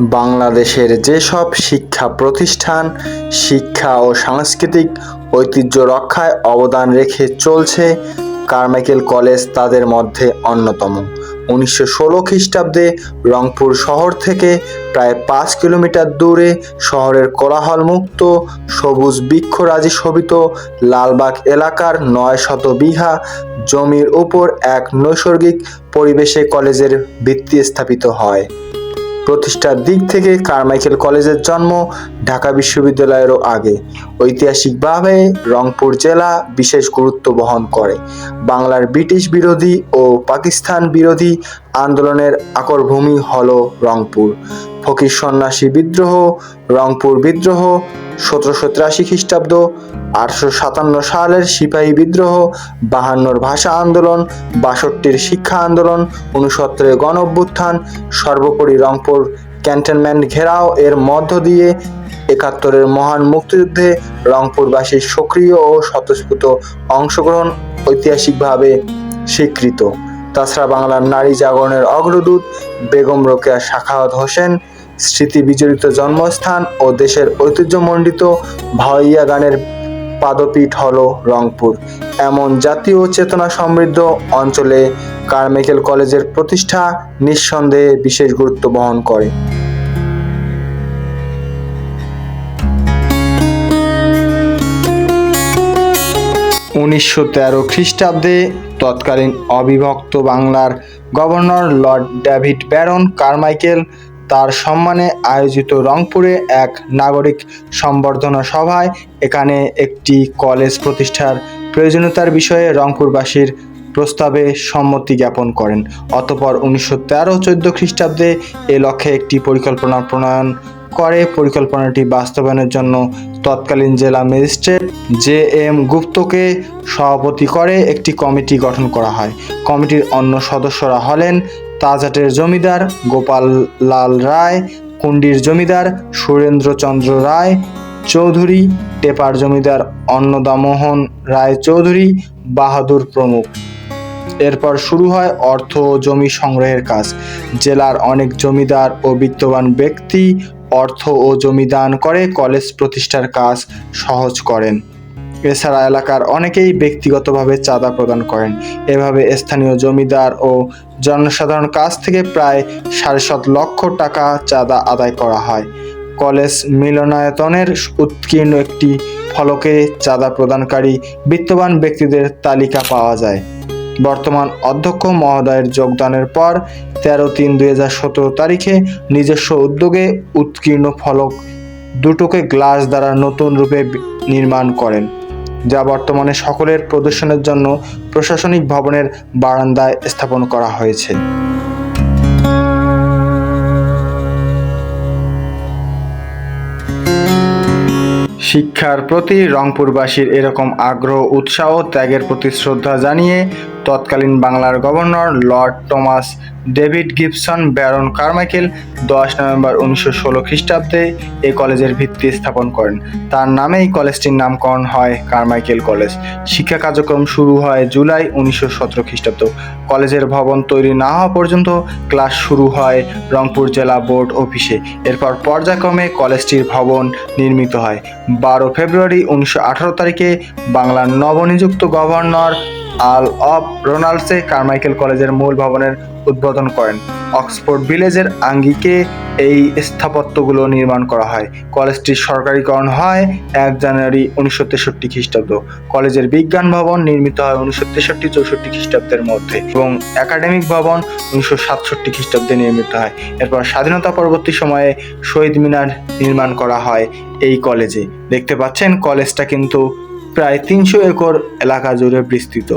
বাংলাদেশের যেসব শিক্ষা প্রতিষ্ঠান, শিক্ষা ও সাংস্কৃতিক ঐতিহ্য রক্ষায় অবদান রেখে চলছে, কারমাইকেল কলেজ তাদের মধ্যে অন্যতম। উনিশশো ষোলো খ্রিস্টাব্দে রংপুর শহর থেকে প্রায় পাঁচ কিলোমিটার দূরে শহরের কোলাহলমুক্ত, সবুজ বৃক্ষরাজি শোভিত লালবাগ এলাকার নয় শত বিঘা জমির উপর এক নৈসর্গিক পরিবেশে কলেজের ভিত্তি স্থাপিত হয়। প্রতিষ্ঠার দিক থেকে কারমাইকেল কলেজের জন্ম ঢাকা বিশ্ববিদ্যালয়েরও আগে। ঐতিহাসিকভাবে রংপুর জেলা বিশেষ গুরুত্ব বহন করে। বাংলার ব্রিটিশ বিরোধী ও পাকিস্তান বিরোধী আন্দোলনের আকরভূমি হল রংপুর। ফকির সন্ন্যাসী বিদ্রোহ, রংপুর বিদ্রোহ, সতেরোশো তিরাশি খ্রিস্টাব্দ, আটশো সাতান্ন সালের সিপাহী বিদ্রোহ, বাহান্নর ভাষা আন্দোলন, বাষট্টির শিক্ষা আন্দোলন উনসত্তরের গণ অভ্যুত্থান, সর্বোপরি রংপুর ক্যান্টনমেন্ট ঘেরাও এর মধ্য দিয়ে একাত্তরের মহান মুক্তিযুদ্ধে রংপুরবাসীর সক্রিয় ও স্বতঃস্ফূর্ত অংশগ্রহণ ঐতিহাসিকভাবে স্বীকৃত। তাছাড়া বাংলার নারী জাগরণের অগ্রদূত বেগম রোকেয়া শাখাওয়াত হোসেন স্মৃতি বিজড়িত জন্মস্থান ও দেশের ঐতিহ্যমণ্ডিত ভাওয়াইয়া গানের পাদপীঠ হল রংপুর। এমন জাতীয় চেতনা সমৃদ্ধ অঞ্চলে কারমেকেল কলেজের প্রতিষ্ঠা নিঃসন্দেহে বিশেষ গুরুত্ব বহন করে। উনিশশো তেরো খ্রিস্টাব্দে তৎকালীন অবিভক্ত বাংলার governor Lord David Baron Carmichael তার সম্মানে আয়োজিত রংপুরে এক নাগরিক সম্বর্ধনা সভায় এখানে একটি কলেজ প্রতিষ্ঠার প্রয়োজনীয়তার বিষয়ে রংপুরবাসীর প্রস্তাবে সম্মতি জ্ঞাপন করেন। অতপর উনিশশো তেরো চোদ্দ খ্রিস্টাব্দে এ লক্ষ্যে একটি পরিকল্পনা প্রণয়ন করে। পরিকল্পনাটি বাস্তবায়নের জন্য তৎকালীন জেলা ম্যাজিস্ট্রেট জে এম গুপ্তকে সভাপতি করে একটি কমিটি গঠন করা হয়। কমিটির অন্য সদস্যরা হলেন তাজহাটের জমিদার গোপাল লাল রায় কুণ্ডির জমিদার সুরেন্দ্রচন্দ্র রায়, চৌধুরী টেপার জমিদার অন্নদামোহন রায় চৌধুরী, বাহাদুর প্রমুখ। এরপর শুরু হয় অর্থ ও জমি সংগ্রহের কাজ। জেলার অনেক জমিদার ও বিত্তবান ব্যক্তি অর্থ ও জমি দান করে, কলেজ প্রতিষ্ঠার কাজ সহজ করেন। এছাড়া এলাকার অনেকেই ব্যক্তিগতভাবে চাঁদা প্রদান করেন। এভাবে স্থানীয় জমিদার ও জনসাধারণ কাছ থেকে প্রায় সাড়ে সাত লক্ষ টাকা চাঁদা আদায় করা হয়। কলেজ মিলনায়তনের উৎকীর্ণ একটি ফলকে চাঁদা প্রদানকারী বিত্তবান ব্যক্তিদের তালিকা পাওয়া যায়। বর্তমান অধ্যক্ষ মহোদয়ের যোগদানের পর তেরো তিন দুই তারিখে নিজস্ব উদ্যোগে উৎকীর্ণ ফলক দুটোকে গ্লাস দ্বারা নতুন রূপে নির্মাণ করেন। যা বর্তমানে সকলের প্রদর্শনের জন্য প্রশাসনিক ভবনের বারান্দায় স্থাপন করা হয়েছে। শিক্ষার প্রতি রংপুরবাসীর এরকম আগ্রহ, উৎসাহ, ত্যাগের প্রতি শ্রদ্ধা জানিয়ে তৎকালীন বাংলার governor Lord Thomas David Gibson, Baron Carmichael দশ নভেম্বর উনিশশো ষোলো খ্রিস্টাব্দে এই কলেজের ভিত্তি স্থাপন করেন। তার নামেই কলেজটির নামকরণ হয় কারমাইকেল কলেজ। শিক্ষা কার্যক্রম শুরু হয় জুলাই উনিশশো সতেরো খ্রিস্টাব্দ। কলেজের ভবন তৈরি না হওয়া পর্যন্ত ক্লাস শুরু হয় রংপুর জেলা বোর্ড অফিসে। এরপর পর্যায়ক্রমে কলেজটির ভবন নির্মিত হয়। বারো ফেব্রুয়ারি উনিশশো আঠারো তারিখে বাংলার নবনিযুক্ত governor Earl of Ronaldshay Carmichael কলেজের মূল ভবনের উদ্বোধন করেন। অক্সফোর্ড ভিলেজের আঙ্গিকে এই স্থাপত্যগুলো নির্মাণ করা হয়। কলেজটির সরকারিকরণ হয় এক জানুয়ারি উনিশশো তেষট্টি খ্রিস্টাব্দ। কলেজের বিজ্ঞান ভবন নির্মিত হয় উনিশশো তেষট্টি চৌষট্টি খ্রিস্টাব্দের মধ্যে এবং একাডেমিক ভবন উনিশশো সাতষট্টি খ্রিস্টাব্দে নির্মিত হয়। এরপর স্বাধীনতা পরবর্তী সময়ে শহীদ মিনার নির্মাণ করা হয় এই কলেজে। দেখতে পাচ্ছেন, কলেজটা কিন্তু প্রায় তিনশো একর এলাকা জুড়ে বিস্তৃত।